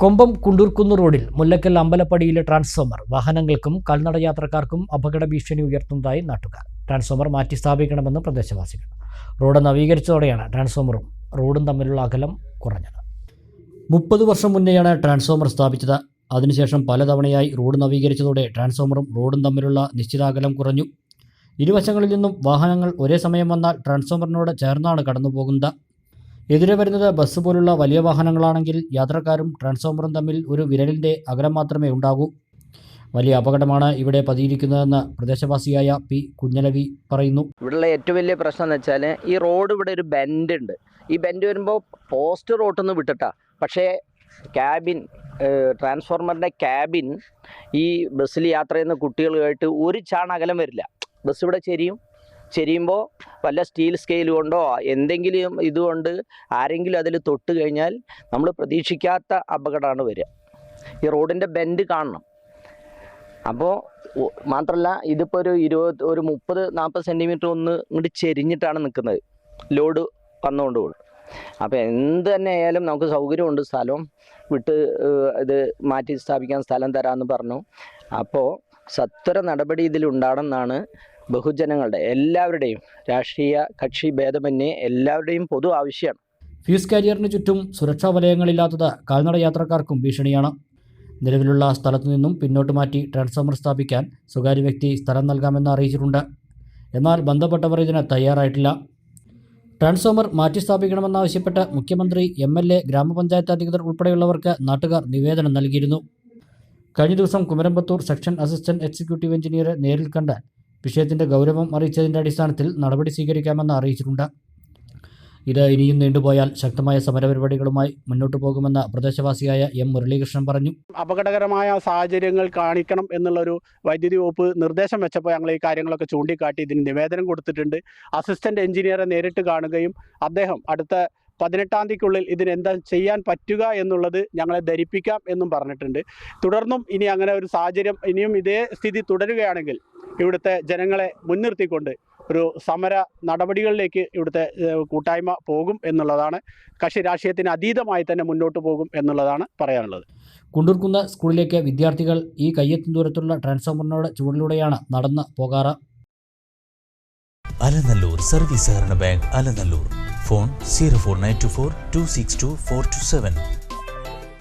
കൊമ്പം കുണ്ടൂർക്കുന്ന് റോഡിൽ മുല്ലക്കൽ അമ്പലപ്പടിയിലെ ട്രാൻസ്ഫോമർ വാഹനങ്ങൾക്കും കാൽനട യാത്രക്കാർക്കും അപകട ഭീഷണി ഉയർത്തുന്നതായി നാട്ടുകാർ. ട്രാൻസ്ഫോമർ മാറ്റി സ്ഥാപിക്കണമെന്ന് പ്രദേശവാസികൾ. റോഡ് നവീകരിച്ചതോടെയാണ് ട്രാൻസ്ഫോമറും റോഡും തമ്മിലുള്ള അകലം കുറഞ്ഞത്. മുപ്പത് വർഷം മുന്നെയാണ് ട്രാൻസ്ഫോമർ സ്ഥാപിച്ചത്. അതിനുശേഷം പലതവണയായി റോഡ് നവീകരിച്ചതോടെ ട്രാൻസ്ഫോമറും റോഡും തമ്മിലുള്ള നിശ്ചിത അകലം കുറഞ്ഞു. ഇരുവശങ്ങളിൽ നിന്നും വാഹനങ്ങൾ ഒരേ സമയം വന്നാൽ ട്രാൻസ്ഫോമറിനോട് ചേർന്നാണ് കടന്നുപോകുന്നത്. എതിരെ വരുന്നത് ബസ് പോലുള്ള വലിയ വാഹനങ്ങളാണെങ്കിൽ യാത്രക്കാരും ട്രാൻസ്ഫോമറും തമ്മിൽ ഒരു വിരലിന്റെ അകലം മാത്രമേ ഉണ്ടാകൂ. വലിയ അപകടമാണ് ഇവിടെ പതിയിരിക്കുന്നതെന്ന് പ്രദേശവാസിയായ പി കുഞ്ഞലവി പറയുന്നു. ഇവിടെയുള്ള ഏറ്റവും വലിയ പ്രശ്നം എന്ന് വെച്ചാൽ ഈ റോഡ് ഇവിടെ ഒരു ബെൻഡ് ഉണ്ട്. ഈ ബെൻഡ് വരുമ്പോൾ പോസ്റ്റ് റോട്ടൊന്നും വിട്ടിട്ട. പക്ഷേ ക്യാബിൻ ട്രാൻസ്ഫോർമറിന്റെ ക്യാബിൻ ഈ ബസ്സിൽ യാത്ര ചെയ്യുന്ന കുട്ടികളുമായിട്ട് ഒരു ചാണകലം വരില്ല. ബസ് ഇവിടെ ചെരിയും ചെരിയുമ്പോൾ വല്ല സ്റ്റീൽ സ്കെയിൽ കൊണ്ടോ എന്തെങ്കിലും ഇതുകൊണ്ട് ആരെങ്കിലും അതിൽ തൊട്ട് കഴിഞ്ഞാൽ നമ്മൾ പ്രതീക്ഷിക്കാത്ത അപകടമാണ് വരിക. ഈ റോഡിന്റെ ബെൻഡ് കാണണം. അപ്പോൾ മാത്രമല്ല ഇതിപ്പോൾ ഒരു ഇരുപത് ഒരു മുപ്പത് നാൽപ്പത് സെന്റിമീറ്റർ ഒന്ന് ഇങ്ങോട്ട് ചെരിഞ്ഞിട്ടാണ് നിൽക്കുന്നത് ലോഡ് വന്നുകൊണ്ട് പോകും അപ്പോൾ എന്ത് തന്നെ ആയാലും നമുക്ക് സൗകര്യമുണ്ട്. സ്ഥലം വിട്ട് ഇത് മാറ്റി സ്ഥാപിക്കാൻ സ്ഥലം തരാമെന്ന് പറഞ്ഞു. അപ്പോൾ സത്വര നടപടി ഇതിൽ ഉണ്ടാകണമെന്നാണ് ബഹുജനങ്ങളുടെ എല്ലാവരുടെയും രാഷ്ട്രീയ കക്ഷി ഭേദമന്യേ എല്ലാവരുടെയും പൊതു ആവശ്യമാണ് ഫ്യൂസ് കാരിയറിന് ചുറ്റും സുരക്ഷാ വലയങ്ങളില്ലാത്തത് കാൽനട യാത്രക്കാർക്കും ഭീഷണിയാണ്. നിലവിലുള്ള സ്ഥലത്തു നിന്നും പിന്നോട്ട് മാറ്റി ട്രാൻസ്ഫോമർ സ്ഥാപിക്കാൻ സ്വകാര്യ വ്യക്തി സ്ഥലം നൽകാമെന്ന് അറിയിച്ചിട്ടുണ്ട്. എന്നാൽ ബന്ധപ്പെട്ടവർ ഇതിന് തയ്യാറായിട്ടില്ല. ട്രാൻസ്ഫോമർ മാറ്റി സ്ഥാപിക്കണമെന്നാവശ്യപ്പെട്ട് മുഖ്യമന്ത്രി എം എൽ എ ഗ്രാമപഞ്ചായത്ത് അധികൃതർ ഉൾപ്പെടെയുള്ളവർക്ക് നാട്ടുകാർ നിവേദനം നൽകിയിരുന്നു. കഴിഞ്ഞ ദിവസം കുമരമ്പത്തൂർ സെക്ഷൻ അസിസ്റ്റന്റ് എക്സിക്യൂട്ടീവ് എഞ്ചിനീയറെ നേരിൽ കണ്ട് വിഷയത്തിന്റെ ഗൗരവം അറിയിച്ചതിന്റെ അടിസ്ഥാനത്തിൽ നടപടി സ്വീകരിക്കാമെന്ന് അറിയിച്ചിട്ടുണ്ട്. ഇത് ഇനിയും നീണ്ടുപോയാൽ ശക്തമായ സമരപരിപാടികളുമായി മുന്നോട്ടു പോകുമെന്ന് പ്രദേശവാസിയായ എം മുരളീകൃഷ്ണൻ പറഞ്ഞു. അപകടകരമായ സാഹചര്യങ്ങൾ കാണിക്കണം എന്നുള്ളൊരു വൈദ്യുതി വകുപ്പ് നിർദ്ദേശം വെച്ചപ്പോൾ ഞങ്ങൾ ഈ കാര്യങ്ങളൊക്കെ ചൂണ്ടിക്കാട്ടി ഇതിന് നിവേദനം കൊടുത്തിട്ടുണ്ട്. അസിസ്റ്റന്റ് എഞ്ചിനീയറെ നേരിട്ട് കാണുകയും അദ്ദേഹം അടുത്ത പതിനെട്ടാം തീയതിക്കുള്ളിൽ ഇതിനെന്താ ചെയ്യാൻ പറ്റുക എന്നുള്ളത് ഞങ്ങളെ ധരിപ്പിക്കാം എന്നും പറഞ്ഞിട്ടുണ്ട്. തുടർന്നും ഇനി അങ്ങനെ ഒരു സാഹചര്യം ഇനിയും ഇതേ സ്ഥിതി തുടരുകയാണെങ്കിൽ ഇവിടുത്തെ ജനങ്ങളെ മുൻനിർത്തിക്കൊണ്ട് ഒരു സമര നടപടികളിലേക്ക് ഇവിടുത്തെ കൂട്ടായ്മ പോകും എന്നുള്ളതാണ്. കക്ഷി രാഷ്ട്രീയത്തിന് അതീതമായി തന്നെ മുന്നോട്ട് പോകും എന്നുള്ളതാണ് പറയാനുള്ളത്. കുണ്ടൂർക്കുന്ന് സ്കൂളിലേക്ക് വിദ്യാർത്ഥികൾ ഈ കയ്യെത്തും ദൂരത്തുള്ള ട്രാൻസ്ഫോമറിനോട് ചൂടിലൂടെയാണ് നടന്ന് പോകാറ്. അലനല്ലൂർ സർവീസ് സഹകരണ bank Alanallur. Phone zero four nine two four two six two four two seven.